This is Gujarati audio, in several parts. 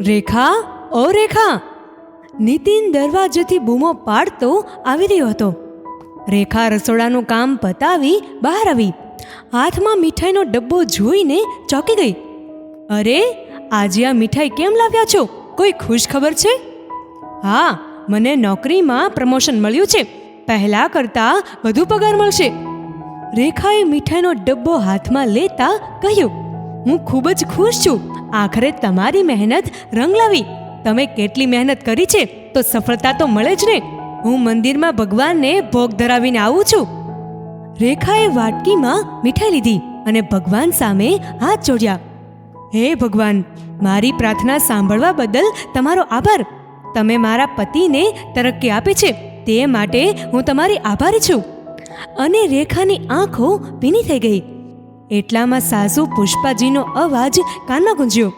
રેખા, ઓ રેખા! નીતિન દરવાજેથી બૂમો પાડતો આવી રહ્યો હતો. રેખા રસોડાનું કામ પતાવી બહાર આવી. હાથમાં મીઠાઈનો ડબ્બો જોઈને ચોંકી ગઈ. અરે, આજે આ મીઠાઈ કેમ લાવ્યા છો? કોઈ ખુશ ખબર છે? હા, મને નોકરીમાં પ્રમોશન મળ્યું છે. પહેલા કરતાં વધુ પગાર મળશે. રેખાએ મીઠાઈનો ડબ્બો હાથમાં લેતા કહ્યું હું ખૂબ જ ખુશ છું. આખરે તમારી મહેનત રંગ લાવી. તમે કેટલી મહેનત કરી છે, તો સફળતા તો મળે જ ને. હું મંદિરમાં ભગવાનને ભોગ ધરાવીને આવું છું. રેખાએ વાટકીમાં મીઠાઈ લીધી અને ભગવાન સામે હાથ જોડ્યા. હે ભગવાન, મારી પ્રાર્થના સાંભળવા બદલ તમારો આભાર. તમે મારા પતિને તરક્કી આપી છે, તે માટે હું તમારી આભારી છું. અને રેખાની આંખો ભીની થઈ ગઈ. એટલામાં સાસુ પુષ્પાજીનો અવાજ કાનમાં ગુંજ્યો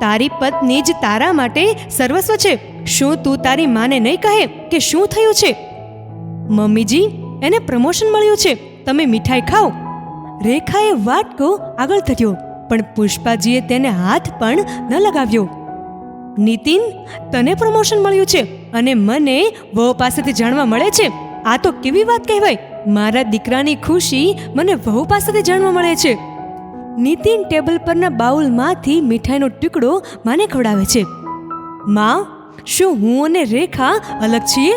તારી પત્ની જ તારા માટે સર્વસ્વ છે. શું તું તારી માને નહીં કહે કે શું થયું છે? મમ્મીજી, એને પ્રમોશન મળ્યું છે. તમે મીઠાઈ ખાઓ. રેખાએ વાટકો આગળ ધર્યો, પણ પુષ્પાજીએ તેને હાથ પણ ન લગાવ્યો. નીતિન, તને પ્રમોશન મળ્યું છે અને મને વહુ પાસેથી જાણવા મળે છે. આ તો કેવી વાત કહેવાય? મારા દીકરાની ખુશી મને વહુ પાસેથી જાણવા મળે છે. નીતિન ટેબલ પરના બાઉલમાંથી મીઠાઈનો ટુકડો માને ખવડાવે છે. માં, શું હું અને રેખા અલગ છીએ?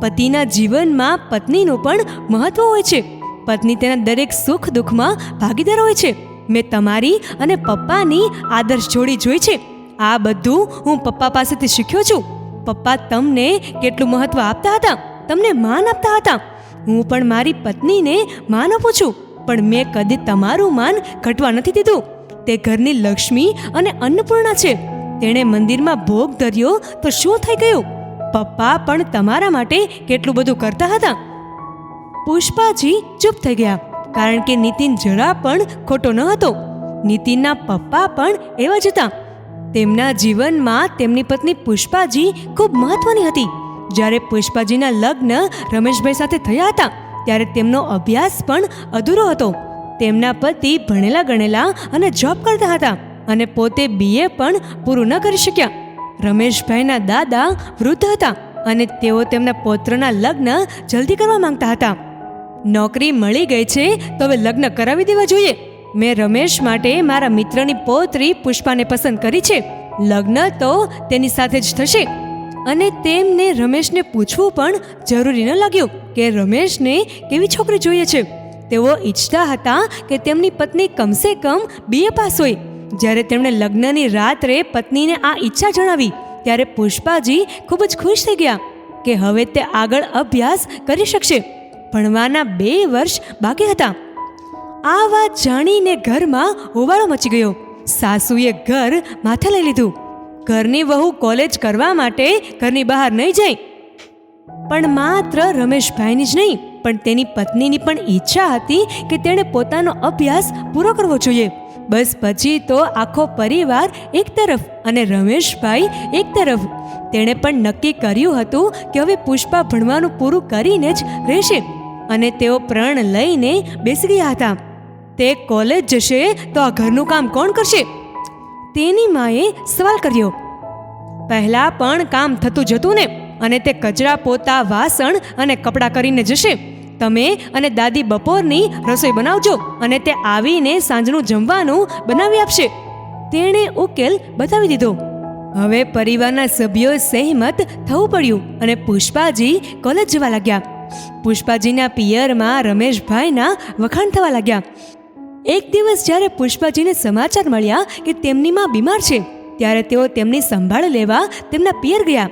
પતિના જીવનમાં પત્નીનું પણ મહત્વ હોય છે. પત્ની તેના દરેક સુખ દુઃખમાં ભાગીદાર હોય છે. મેં તમારી અને પપ્પાની આદર્શ જોડી જોઈ છે. આ બધું હું પપ્પા પાસેથી શીખ્યો છું. પપ્પા તમને કેટલું મહત્વ આપતા હતા? તમને માન આપતા હતા. હું પણ મારી પત્નીને માન આપું છું, પણ મેં કદી તમારું માન ઘટવા નથી દીધું. તે ઘરની લક્ષ્મી અને અન્નપૂર્ણા છે. તેણે મંદિરમાં ભોગ ધર્યો તો શું થઈ ગયું? પપ્પા પણ તમારા માટે કેટલું બધું કરતા હતા. પુષ્પાજી ચૂપ થઈ ગયા, કારણ કે નીતિન જરા પણ ખોટો ન હતો. નીતિનના પપ્પા પણ એવા જ હતા. તેમના જીવનમાં તેમની પત્ની પુષ્પાજી ખૂબ મહત્વની હતી. જ્યારે પુષ્પાજીના લગ્ન રમેશભાઈ સાથે થયા હતા, ત્યારે તેમનો અભ્યાસ પણ અધૂરો હતો. તેમના પતિ ભણેલા ગણેલા અને જોબ કરતા હતા અને પોતે બીએ પણ પૂરું ન કરી શક્યા. રમેશભાઈના દાદા વૃદ્ધ હતા અને તેઓ તેમના પૌત્રના લગ્ન જલ્દી કરવા માંગતા હતા. નોકરી મળી ગઈ છે, તો હવે લગ્ન કરાવી દેવા જોઈએ. મેં રમેશ માટે મારા મિત્રની પૌત્રી પુષ્પાને પસંદ કરી છે. લગ્ન તો તેની સાથે જ થશે. અને તેમને રમેશને પૂછવું પણ જરૂરી ન લાગ્યું કે રમેશને કેવી છોકરી જોઈએ છે. તેઓ ઈચ્છતા હતા કે તેમની પત્ની કમસે કમ બીએ પાસ હોય. જ્યારે તેમણે લગ્નની રાત્રે પત્નીને આ ઈચ્છા જણાવી, ત્યારે પુષ્પાજી ખૂબ જ ખુશ થઈ ગયા કે હવે તે આગળ અભ્યાસ કરી શકશે. ભણવાના બે વર્ષ બાકી હતા. આ વાત જાણીને ઘરમાં હોબાળો મચી ગયો. સાસુએ ઘર માથે લઈ લીધું. ઘરની વહુ કોલેજ કરવા માટે ઘરની બહાર નહીં જાય પણ માત્ર રમેશભાઈની જ નહીં, પણ તેની પત્નીની પણ ઈચ્છા હતી કે તેણે પોતાનો અભ્યાસ પૂરો કરવો જોઈએ. બસ પછી તો આખો પરિવાર એક તરફ અને રમેશભાઈ એક તરફ. તેણે પણ નક્કી કર્યું હતું કે હવે પુષ્પા ભણવાનું પૂરું કરીને જ રહેશે અને તેઓ પ્રણ લઈને બેસી ગયા હતા. તે કોલેજ જશે તો આ ઘરનું કામ કોણ કરશે? તેની માએ સવાલ કર્યો. પહેલા પણ કામ થતું જતું ને, અને તે કચરા પોતા, વાસણ અને કપડાં કરીને જશે. તમે અને દાદી બપોરની રસોઈ બનાવજો, અને તે આવીને સાંજનું જમવાનું બનાવી આપશે. તેણે ઉકેલ બતાવી દીધો. હવે પરિવારના સભ્યો સહેમત થવું પડ્યું, અને પુષ્પાજી કોલેજ જવા લાગ્યા. પુષ્પાજીના પિયરમાં રમેશભાઈના વખાણ થવા લાગ્યા. એક દિવસ જ્યારે પુષ્પાજીને સમાચાર મળ્યા કે તેમની માં બીમાર છે, ત્યારે તેઓ તેમની સંભાળ લેવા તેમના પિયર ગયા.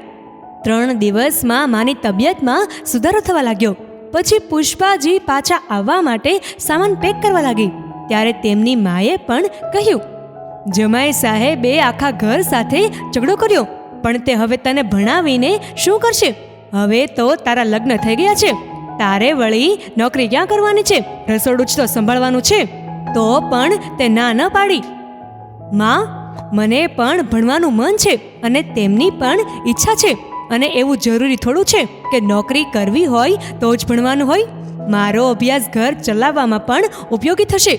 ત્રણ દિવસમાં માની તબિયતમાં સુધારો થવા લાગ્યો. પછી પુષ્પાજી પાછા આવવા માટે સામાન પેક કરવા લાગી. ત્યારે તેમની માએ પણ કહ્યું, જમાઈ સાહેબે આખા ઘર સાથે ઝઘડો કર્યો, પણ તે હવે તને ભણાવીને શું કરશે? હવે તો તારા લગ્ન થઈ ગયા છે. તારે વળી નોકરી ક્યાં કરવાની છે? રસોડું જ તો સંભાળવાનું છે. તો પણ તે ના ન પાડી. માં, મને પણ ભણવાનું મન છે અને તેમની પણ ઈચ્છા છે અને એવું જરૂરી થોડું છે કે નોકરી કરવી હોય તો જ ભણવાનું હોય. મારો અભ્યાસ ઘર ચલાવવામાં પણ ઉપયોગી થશે.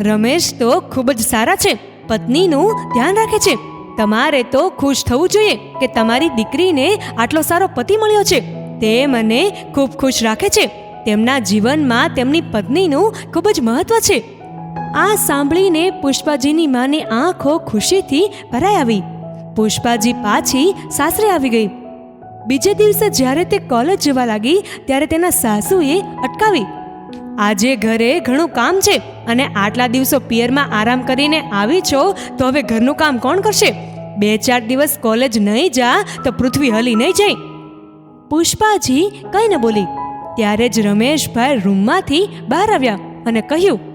રમેશ તો ખૂબ જ સારા છે, પત્નીનું ધ્યાન રાખે છે. તમારે તો ખુશ થવું જોઈએ કે તમારી દીકરીને આટલો સારો પતિ મળ્યો છે. તે મને ખૂબ ખુશ રાખે છે. તેમના જીવનમાં તેમની પત્નીનું ખૂબ જ મહત્વ છે. આ સાંભળીને પુષ્પાજીની માની આંખો ખુશીથી ભરાઈ આવી. પુષ્પાજી પાછી સાસરે આવી ગઈ. બીજે દિવસે જ્યારે તે કોલેજ જવા લાગી, ત્યારે તેના સાસુએ અટકાવી. આજે ઘરે ઘણું કામ છે અને આટલા દિવસો પિયરમાં આરામ કરીને આવી છો, તો હવે ઘરનું કામ કોણ કરશે? બે ચાર દિવસ કોલેજ નહીં જા, તો પૃથ્વી હલી નહીં જાય. પુષ્પાજી કંઈ ન બોલી. ત્યારે જ રમેશભાઈ રૂમમાંથી બહાર આવ્યા અને કહ્યું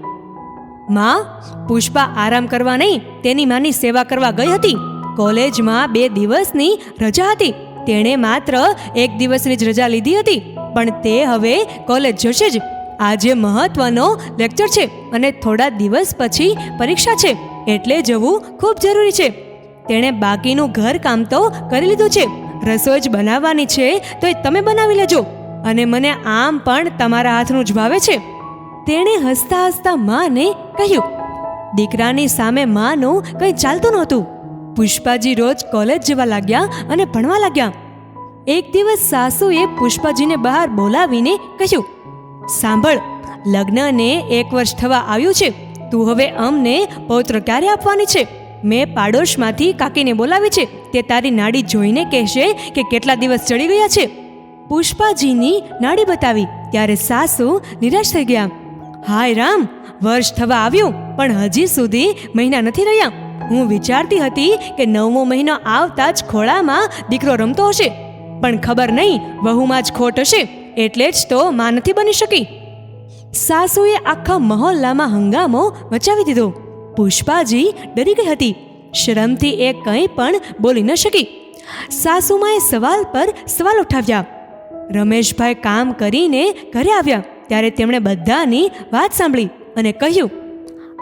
માં, પુષ્પા આરામ કરવા નહીં, તેની માની સેવા કરવા ગઈ હતી. કોલેજમાં બે દિવસની રજા હતી. તેણે માત્ર એક દિવસની જ રજા લીધી હતી. પણ તે હવે કોલેજ જશે જ. આજે મહત્વનો લેક્ચર છે અને થોડા દિવસ પછી પરીક્ષા છે. એટલે જવું ખૂબ જરૂરી છે. તેણે બાકીનું ઘર કામ તો કરી લીધું છે. રસોઈ જ બનાવવાની છે તો એ તમે બનાવી લેજો. અને મને આમ પણ તમારા હાથનું જ ભાવે છે. તેણે હસતા હસતા માને કહ્યું, દીકરાની સામે માનું કંઈ ચાલતું નહોતું. પુષ્પાજી રોજ કોલેજ જવા લાગ્યા અને ભણવા લાગ્યા. એક દિવસ સાસુએ પુષ્પાજીને બહાર બોલાવીને કહ્યું, સાંભળ, લગ્નને એક વર્ષ થવા આવ્યું છે. તું હવે અમને પૌત્ર ક્યારે આપવાની છે? મેં પાડોશમાંથી કાકીને બોલાવી છે. તે તારી નાડી જોઈને કહેશે કે કેટલા દિવસ ચડી ગયા છે. પુષ્પાજીની નાડી બતાવી. ત્યારે સાસુ નિરાશ થઈ ગયા. હાય રામ, વર્ષ થવા આવ્યું, પણ હજી સુધી મહિના નથી રહ્યા. હું વિચારતી હતી કે નવમો મહિનો આવતા જ ખોળામાં દીકરો રમતો હશે. પણ ખબર નહીં, વહુમાં જ ખોટ હશે, એટલે જ તો માં નથી બની શકી. સાસુએ આખા મહોલ્લામાં હંગામો મચાવી દીધો. પુષ્પાજી ડરી ગઈ હતી. શરમથી એ કંઈ પણ બોલી ન શકી. સાસુમાએ સવાલ પર સવાલ ઉઠાવ્યા. રમેશભાઈ કામ કરીને ઘરે આવ્યા. ત્યારે તેમણે બધાની વાત સાંભળી અને કહ્યું,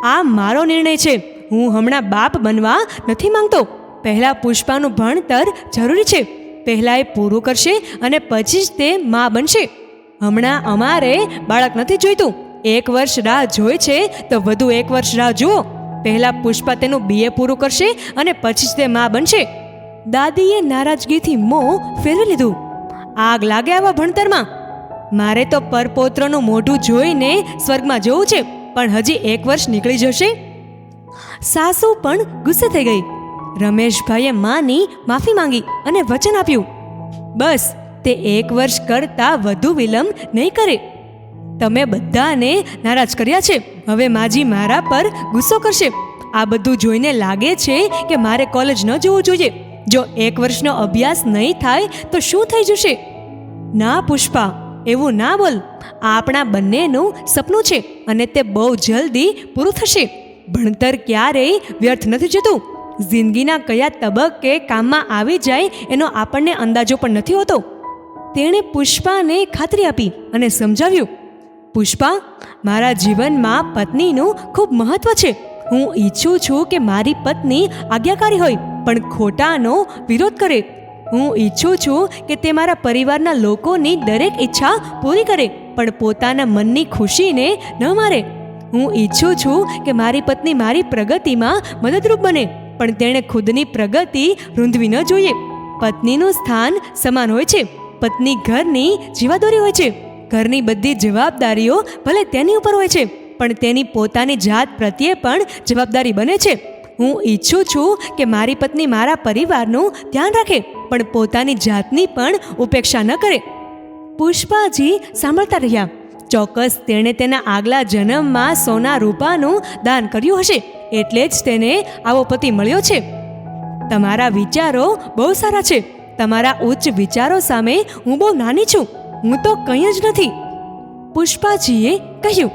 આ મારો નિર્ણય છે. હું હમણાં બાપ બનવા નથી માંગતો. પહેલાં પુષ્પાનું ભણતર જરૂરી છે. પહેલાં એ પૂરું કરશે અને પછી જ તે મા બનશે. હમણાં અમારે બાળક નથી જોઈતું. એક વર્ષ રાહ જોઈ છે તો વધુ એક વર્ષ રાહ જુઓ. પહેલાં પુષ્પા તેનું બીએ પૂરું કરશે અને પછી જ તે મા બનશે. દાદીએ નારાજગીથી મોં ફેરવી લીધું. આગ લાગે આવા ભણતરમાં. મારે તો પરપોત્રનું મોઢું જોઈને સ્વર્ગમાં જવું છે, પણ હજી એક વર્ષ નીકળી જશે. સાસુ પણ ગુસ્સે થઈ ગઈ. રમેશભાઈએ માની માફી માંગી અને વચન આપ્યું. બસ, તે એક વર્ષ કરતાં વધુ વિલંબ નહીં કરે. તમે બધાને નારાજ કર્યા છે. હવે માજી મારા પર ગુસ્સો કરશે. આ બધું જોઈને લાગે છે કે મારે કોલેજ ન જવું જોઈએ. જો એક વર્ષનો અભ્યાસ નહીં થાય તો શું થઈ જશે? ના, પુષ્પા. એવું ના બોલ. આપણા બંનેનું સપનું છે અને તે બહુ જલ્દી પૂરું થશે. ભણતર ક્યારેય વ્યર્થ નથી જતું. જિંદગીના કયા તબક્કે કામમાં આવી જાય એનો આપણને અંદાજો પણ નથી હોતો. તેણે પુષ્પાને ખાતરી આપી અને સમજાવ્યું, પુષ્પા, મારા જીવનમાં પત્નીનું ખૂબ મહત્વ છે. હું ઈચ્છું છું કે મારી પત્ની આજ્ઞાકારી હોય, પણ ખોટાનો વિરોધ કરે. હું ઈચ્છું છું કે તે મારા પરિવારના લોકોની દરેક ઈચ્છા પૂરી કરે, પણ પોતાના મનની ખુશીને ન મારે. હું ઈચ્છું છું કે મારી પત્ની મારી પ્રગતિમાં મદદરૂપ બને, પણ તેણે ખુદની પ્રગતિ રૂંધવી ન જોઈએ. પત્નીનું સ્થાન સમાન હોય છે. પત્ની ઘરની જીવાદોરી હોય છે. ઘરની બધી જવાબદારીઓ ભલે તેની ઉપર હોય છે, પણ તેની પોતાની જાત પ્રત્યે પણ જવાબદારી બને છે. હું ઈચ્છું છું કે મારી પત્ની મારા પરિવારનું ધ્યાન રાખે, પણ પોતાની જાતની પણ ઉપેક્ષા ન કરે. પુષ્પાજી સાંભળતા રહ્યા. ચોક્કસ તેણે તેના આગલા જન્મમાં સોના રૂપાનું દાન કર્યું હશે, એટલે જ તેને આવો પતિ મળ્યો છે. તમારા વિચારો બહુ સારા છે. તમારા ઉચ્ચ વિચારો સામે હું બહુ નાની છું. હું તો કંઈ જ નથી. પુષ્પાજીએ કહ્યું,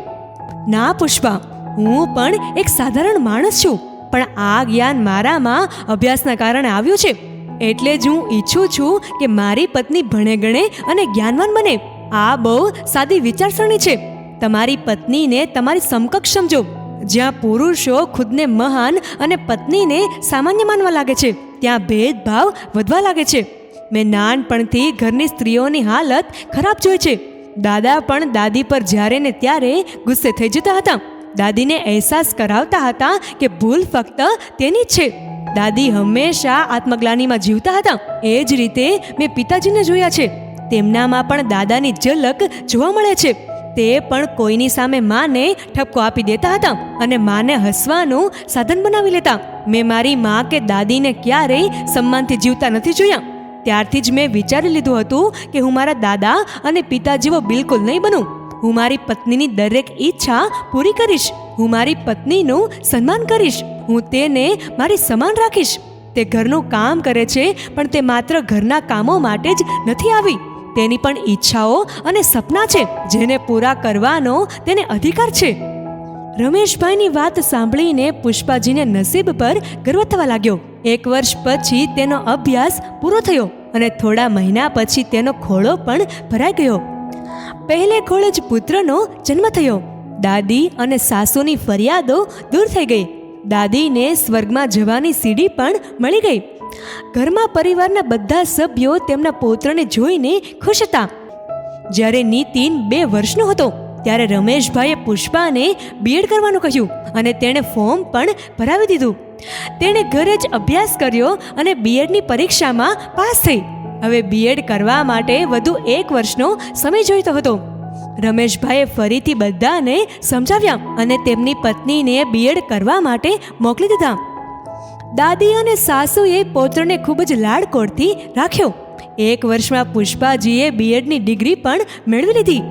ના પુષ્પા, હું પણ એક સાધારણ માણસ છું. પણ આ જ્ઞાન મારામાં અભ્યાસના કારણે આવ્યું છે. એટલે જ હું ઈચ્છું છું કે મારી પત્ની ભણે ગણે અને જ્ઞાનવાન બને. આ બહુ સાદી વિચારસરણી છે. તમારી પત્નીને તમારી સમકક્ષ સમજો. જ્યાં પુરુષો ખુદને મહાન અને પત્નીને સામાન્ય માનવા લાગે છે, ત્યાં ભેદભાવ વધવા લાગે છે. મેં નાનપણથી ઘરની સ્ત્રીઓની હાલત ખરાબ જોઈ છે. દાદા પણ દાદી પર જ્યારે ને ત્યારે ગુસ્સે થઈ જતા હતા. દાદીને અહેસાસ કરાવતા હતા કે ભૂલ ફક્ત તેની છે. દાદી હંમેશા આત્મગ્લાનીમાં જીવતા હતા. એ જ રીતે મેં પિતાજીને જોયા છે. તેમનામાં પણ દાદાની ઝલક જોવા મળે છે. તે પણ કોઈની સામે માને ઠપકો આપી દેતા હતા અને માને હસવાનું સાધન બનાવી લેતા. મેં મારી મા કે દાદીને ક્યારેય સન્માનથી જીવતા નથી જોયા. ત્યારથી જ મેં વિચારી લીધું હતું કે હું મારા દાદા અને પિતા જેવો બિલકુલ નહીં બનું. હું મારી પત્નીની દરેક ઈચ્છા પૂરી કરીશ. હું મારી પત્નીનું સન્માન કરીશ. હું તેને મારી સમાન રાખીશ. તે ઘરનું કામ કરે છે, પણ તે માત્ર ઘરના કામો માટે જ નથી આવી. તેની પણ ઈચ્છાઓ અને સપના છે, જેને પૂરા કરવાનો તેને અધિકાર છે. રમેશભાઈની વાત સાંભળીને પુષ્પાજીને નસીબ પર ગર્વ થવા લાગ્યો. એક વર્ષ પછી તેનો અભ્યાસ પૂરો થયો અને થોડા મહિના પછી તેનો ખોળો પણ ભરાઈ ગયો. પહેલે ખોળ જ પુત્રનો જન્મ થયો. દાદી અને સાસુની ફરિયાદો દૂર થઈ ગઈ. દાદીને સ્વર્ગમાં જવાની સીડી પણ મળી ગઈ. ઘરમાં પરિવારના બધા સભ્યો તેમના પૌત્રને જોઈને ખુશ હતા. જ્યારે નીતિન બે વર્ષનો હતો, ત્યારે રમેશભાઈએ પુષ્પાને બીએડ કરવાનું કહ્યું અને તેણે ફોર્મ પણ ભરાવી દીધું. તેણે ઘરે જ અભ્યાસ કર્યો અને બીએડની પરીક્ષામાં પાસ થઈ. હવે બીએડ કરવા માટે વધુ એક વર્ષનો સમય જોઈતો હતો. રમેશભાઈએ ફરીથી બધાને સમજાવ્યા અને તેમની પત્નીને બીએડ કરવા માટે મોકલી દીધા. દાદી અને સાસુએ પોત્રને ખૂબ જ લાડકોડથી રાખ્યો. એક વર્ષમાં પુષ્પાજીએ બીએડની ડિગ્રી પણ મેળવી લીધી.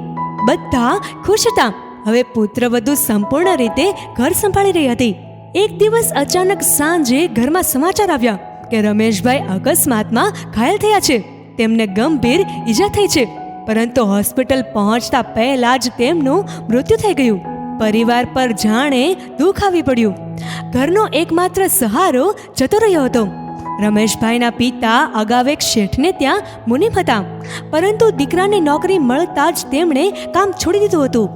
બધા ખુશ હતા. હવે પુત્રવધુ સંપૂર્ણ રીતે ઘર સંભાળી રહી હતી. એક દિવસ અચાનક સાંજે ઘરમાં સમાચાર આવ્યા. કે રમેશભાઈ અકસ્માતમાં ઘાયલ થયા છે. તેમને ગંભીર ઈજા થઈ છે. પરંતુ હોસ્પિટલ પહોંચતા પહેલા જ તેમનું મૃત્યુ થઈ ગયું. પરિવાર પર જાણે દુઃખ આવી પડ્યું. ઘરનો એકમાત્ર સહારો જતો રહ્યો હતો. રમેશભાઈના પિતા અગાઉ એક શેઠને ત્યાં મુનિમ હતા. પરંતુ દીકરાને નોકરી મળતા જ તેમણે કામ છોડી દીધું હતું.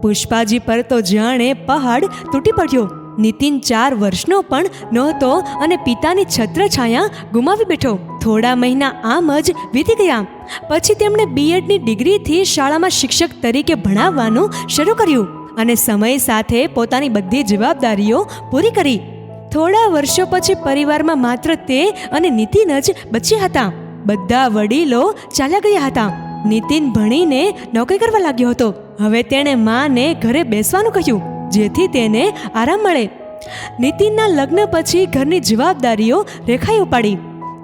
પુષ્પાજી પર તો જાણે પહાડ તૂટી પડ્યો. નીતિન ચાર વર્ષનો પણ નહોતો અને પિતાની છત્રછાયા ગુમાવી બેઠો. થોડા મહિના આમ જ વીતી ગયા. પછી તેમણે બીએડની ડિગ્રીથી શાળામાં શિક્ષક તરીકે ભણાવવાનું શરૂ કર્યું અને સમય સાથે પોતાની બધી જવાબદારીઓ પૂરી કરી. થોડા વર્ષો પછી પરિવારમાં માત્ર તે અને નીતિન જ બચ્યા હતા. બધા વડીલો ચાલ્યા ગયા હતા. નીતિન ભણીને નોકરી કરવા લાગ્યો હતો. હવે તેણે માને ઘરે બેસવાનું કહ્યું. જેથી તેને આરામ મળે. નીતિનના લગ્ન પછી ઘરની જવાબદારીઓ રેખાએ ઉપાડી.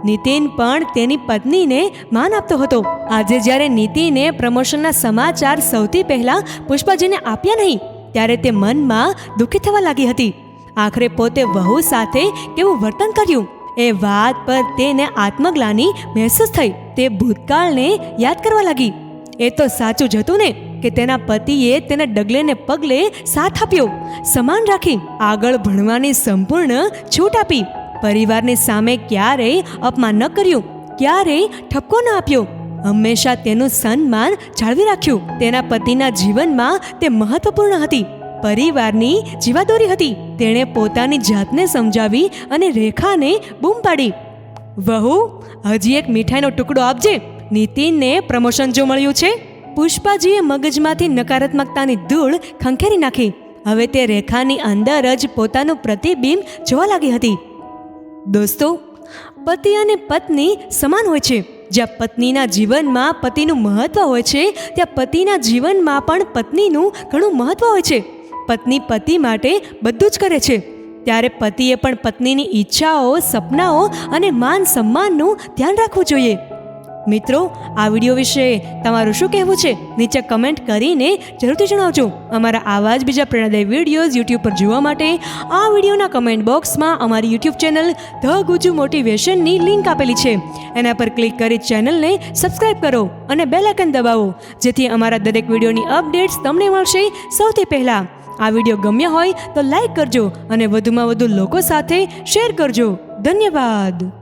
નીતિન પણ તેની પત્નીને માન આપતો હતો. આજે જ્યારે નીતિને પ્રમોશનના સમાચાર સૌથી પહેલા પુષ્પાજીને આપ્યા નહીં, ત્યારે તે મનમાં દુઃખી થવા લાગી હતી. આખરે પોતે વહુ સાથે કેવું વર્તન કર્યું? એ વાત પર તેને આત્મગ્લાની મહેસૂસ થઈ. તે ભૂતકાળને યાદ કરવા લાગી. એ તો સાચું જ હતું ને? કે તેના પતિએ તેના ડગલેને પગલે સાથ આપ્યો. સમાન રાખી આગળ ભણવાની સંપૂર્ણ છૂટ આપી. પરિવારની સામે ક્યારેય અપમાન ન કર્યું. ક્યારેય ઠપકો ન આપ્યો. હંમેશા તેનું સન્માન જાળવી રાખ્યું. તેના પતિના જીવનમાં તે મહત્વપૂર્ણ હતી. પરિવારની જીવાદોરી હતી. તેણે પોતાની જાતને સમજાવી અને રેખાને બૂમ પાડી. વહુ, હજી એક મીઠાઈનો ટુકડો આપજે. નીતિનને પ્રમોશન જો મળ્યું છે? પુષ્પાજીએ મગજમાંથી નકારાત્મકતાની ધૂળ ખંખેરી નાખી. હવે તે રેખાની અંદર જ પોતાનું પ્રતિબિંબ જોવા લાગી હતી. દોસ્તો, પતિ અને પત્ની સમાન હોય છે. જ્યાં પત્નીના જીવનમાં પતિનું મહત્વ હોય છે, ત્યાં પતિના જીવનમાં પણ પત્નીનું ઘણું મહત્વ હોય છે. પત્ની પતિ માટે બધું જ કરે છે. ત્યારે પતિએ પણ પત્નીની ઈચ્છાઓ, સપનાઓ અને માન સન્માનનું ધ્યાન રાખવું જોઈએ. મિત્રો, આ વીડિયો વિશે તમારું શું કહેવું છે? નીચે કમેન્ટ કરીને જરૂરથી જણાવજો. અમારા આવા જ બીજા પ્રેરણાદાયી વિડીયોઝ યુટ્યુબ પર જોવા માટે આ વિડીયોના કમેન્ટ બોક્સમાં અમારી યુટ્યુબ ચેનલ ધ ગુજુ મોટિવેશનની લિંક આપેલી છે. એના પર ક્લિક કરી ચેનલને સબસ્ક્રાઇબ કરો અને બેલ આઇકન દબાવો, જેથી અમારા દરેક વિડીયોની અપડેટ્સ તમને મળશે સૌથી પહેલાં. આ વીડિયો ગમ્યો હોય તો લાઈક કરજો અને વધુમાં વધુ લોકો સાથે શેર કરજો. ધન્યવાદ!